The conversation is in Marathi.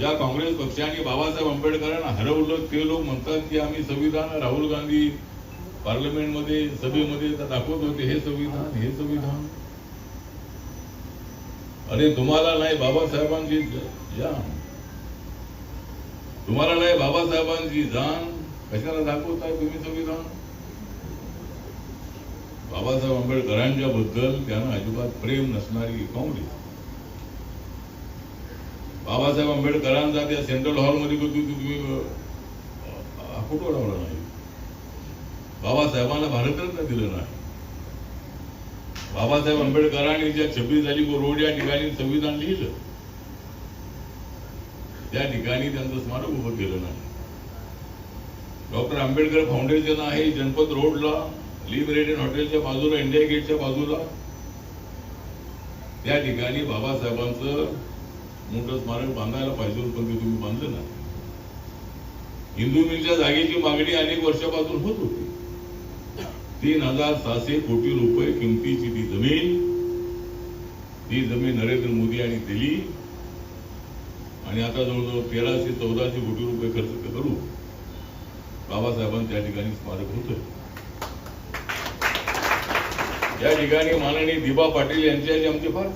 ज्या काँग्रेस पक्षाने बाबासाहेब आंबेडकरांना हरवलं ते लोक म्हणतात की आम्ही संविधान राहुल गांधी पार्लमेंटमध्ये सभेमध्ये दाखवत होते हे संविधान हे संविधान. अरे तुम्हाला नाही बाबासाहेबांची ज- जाण. तुम्हाला नाही बाबासाहेबांची जाण. कशाला दाखवताय तुम्ही संविधान? बाबासाहेब आंबेडकरांच्या बद्दल त्यांना अजिबात प्रेम नसणारी काँग्रेस. बाबासाहेब आंबेडकरांचा त्या सेंट्रल हॉलमध्ये कधी तुम्ही फोटो लावला नाही. बाबासाहेबांना भारतरत्न दिलं नाही. बाबासाहेब आंबेडकरांनी ज्या छब्बीस झाली रोड या ठिकाणी संविधान लिहिलं. त्या ठिकाणी त्यांचं स्मारक उभं केलं नाही. डॉक्टर आंबेडकर फाउंडेशन आहे जनपद रोडला लिबरेटेड हॉटेलच्या बाजूला इंडिया गेटच्या बाजूला. त्या ठिकाणी बाबासाहेबांचं मोठं स्मारक बांधायला पाहिजे पण ते तुम्ही बांधलं ना. हिंदू मिलच्या जागेची मागणी अनेक वर्षापासून होत होती. तीन हजार सहाशे कोटी रुपये किमतीची ती जमीन ती जमीन नरेंद्र मोदी यांनी दिली. आणि आता जवळजवळ तेराशे चौदाशे कोटी रुपये खर्च करू बाबासाहेबांनी त्या ठिकाणी स्मारक होतं. या ठिकाणी माननीय दिबा पाटील यांच्याशी आमचे फार